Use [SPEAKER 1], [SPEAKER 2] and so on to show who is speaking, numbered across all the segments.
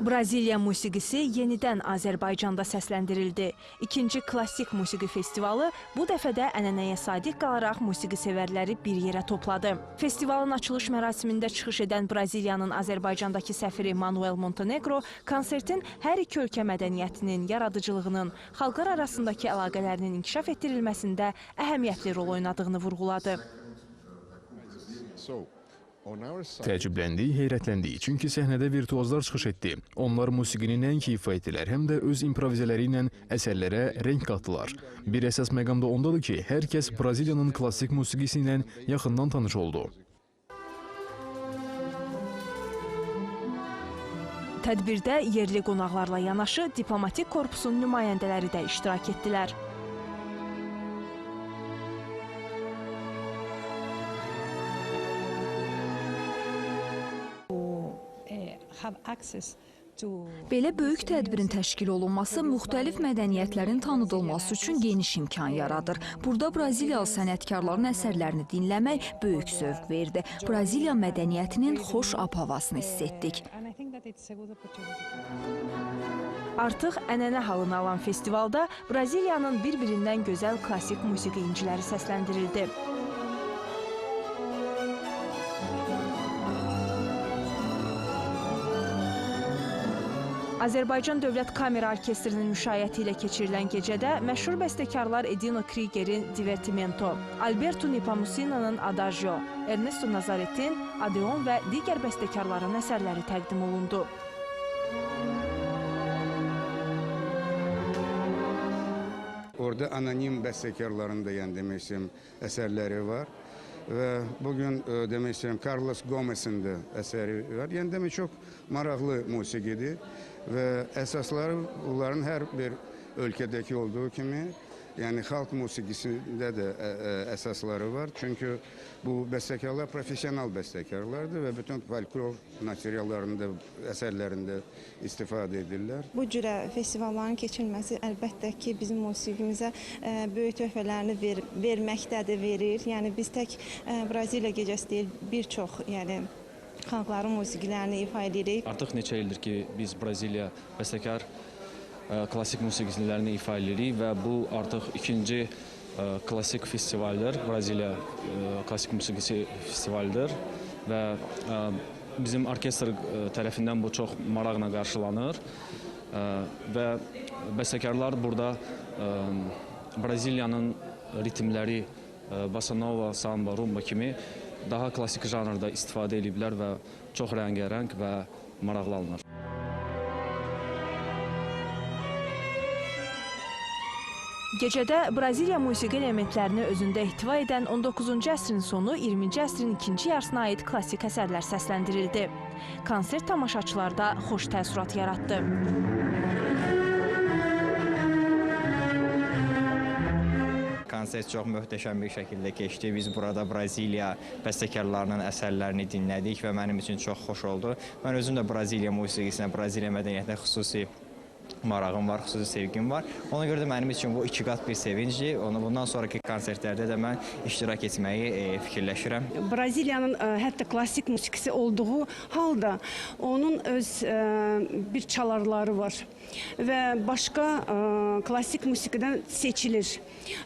[SPEAKER 1] Braziliya musiqisi yenidən Azərbaycanda səsləndirildi. İkinci klassik musiqi festivalı bu dəfə də ənənəyə sadiq qalaraq musiqi sevərləri bir yerə topladı. Festivalın açılış mərasimində çıxış edən Braziliyanın Azərbaycandakı səfiri Manuel Montenegro konsertin hər iki ölkə mədəniyyətinin, yaradıcılığının, xalqlar arasındakı əlaqələrinin inkişaf etdirilməsində əhəmiyyətli rol oynadığını vurğuladı.
[SPEAKER 2] Təəccübləndik, heyrətləndik. Çünki səhnədə virtuozlar çıxış etdi. Onlar musiqini nəinki ifa etdilər, həm də öz improvizələri ilə əsərlərə rəng qatdılar. Bir əsas məqam da ondadır ki, hər kəs Braziliyanın klassik musiqisi ilə yaxından tanış oldu.
[SPEAKER 1] Tədbirdə yerli qonaqlarla yanaşı diplomatik korpusun nümayəndələri də iştirak etdilər.
[SPEAKER 3] Belə böyük tədbirin təşkil olunması müxtəlif mədəniyyətlərin tanıdılması üçün geniş imkan yaradır. Burada Braziliyalı sənətkarların əsərlərini dinləmək böyük zövq verdi. Braziliya mədəniyyətinin xoş ab-havasını hiss etdik.
[SPEAKER 1] Artıq ənənə halını alan festivalda Braziliyanın bir-birindən gözəl klassik musiqi inciləri səsləndirildi. Azərbaycan Dövlət Kamera Orkestrinin müşayiəti ilə keçirilən gecədə məşhur bəstəkarlar Edino Kriegerin Divertimento, Alberto Nepomuceno'nun Adagio, Ernesto Nazaretin Adeon və digər bəstəkarların əsərləri təqdim olundu.
[SPEAKER 4] Orada anonim bəstəkarların da yəni demək istəyirəm əsərləri var. Və bu gün e, demək istəyirəm Carlos Gomez'in də əsəri var. Yəni demək çox maraqlı musiqidir və əsasları onların hər bir ölkədəki olduğu kimi yəni xalq musiqisində də əsasları var. Çünki bu bəstəkarlar professional bəstəkarlardır və bütün folklor materiallarında, əsərlərində istifadə edirlər.
[SPEAKER 5] Bu cürə festivalların keçirilməsi əlbəttə ki, bizim musiqimizə böyük töhfələrini ver, verməkdədir, verir. Yəni biz tək Braziliya gecəsi deyil, bir çox, yəni xalqların musiqilərini ifa edirik.
[SPEAKER 6] Artıq neçə ildir ki, biz Braziliya bəstəkar klassik musiqiçilərini ifa edirik və bu artıq ikinci ə, klassik festivaldır. Braziliya ə, klassik musiqisi festivalıdır və bizim orkestr tərəfindən bu çox maraqla qarşılanır və bəstəkarlar burada Braziliyanın ritmləri, ə, bossa nova, samba, rumba kimi daha klassik janrda istifadə ediblər və çox rəngarəng və maraqlı alınır.
[SPEAKER 1] Gecədə Braziliya musiqi elementlərini özündə ehtiva edən 19-cu əsrin sonu, 20-ci əsrin ikinci yarısına aid klassik əsərlər səsləndirildi. Konsert tamaşaçılarda xoş təəssürat yaratdı.
[SPEAKER 7] Konsert çox möhtəşəm bir şəkildə keçdi. Biz burada Braziliya bəstəkarlarının əsərlərini dinlədik və mənim üçün çox xoş oldu. Mən özüm də Braziliya musiqisinə, Braziliya mədəniyyətinə xüsusi marağım var, xüsusi sevgim var. Ona görə də mənim üçün bu iki qat bir sevincdir. Onu bundan sonraki konsertlərdə də mən iştirak etməyi e, fikirləşirəm.
[SPEAKER 8] Braziliyanın ə, hətta klassik musiqisi olduğu halda onun öz ə, bir çalarları var və başqa ə, klassik musiqidən seçilir.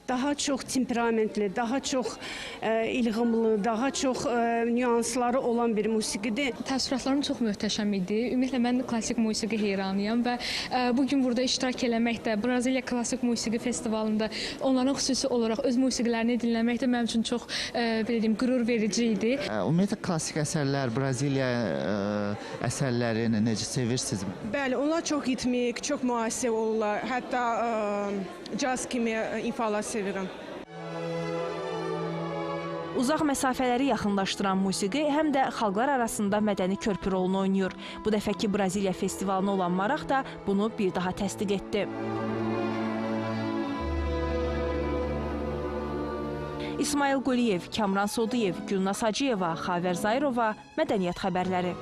[SPEAKER 8] Daha çox temperamentli, daha çox ə, ilğımlı, daha çox ə, nüansları olan bir musiqidir.
[SPEAKER 9] Təəssüratlarım çox möhtəşəm idi. Ümumiyyətlə mən klassik musiqi heyranıyam və ə, bu gün burada iştirak eləmək də Braziliya Klassik Musiqi Festivalında onların xüsusi olaraq öz musiqilərini dinləmək də mənim üçün çox ə, belə deyim, qürur verici idi.
[SPEAKER 10] Ümumiyyətlə klassik əsərlər, Braziliya ə, əsərlərini necə sevirsiniz?
[SPEAKER 8] Bəli, onlar çox ritmik, çox müasir olurlar. Hətta ə, caz kimi ifalar sevirəm.
[SPEAKER 1] Uzaq məsafələri yaxınlaşdıran musiqi həm də xalqlar arasında mədəni körpü rolunu oynayır. Bu dəfəki Braziliya festivalına olan maraq da bunu bir daha təsdiq etdi. İsmail Quliyev, Kamran Sodiyev, Gülnaz Hacıyeva, Xavər Zayrova, Mədəniyyət xəbərləri.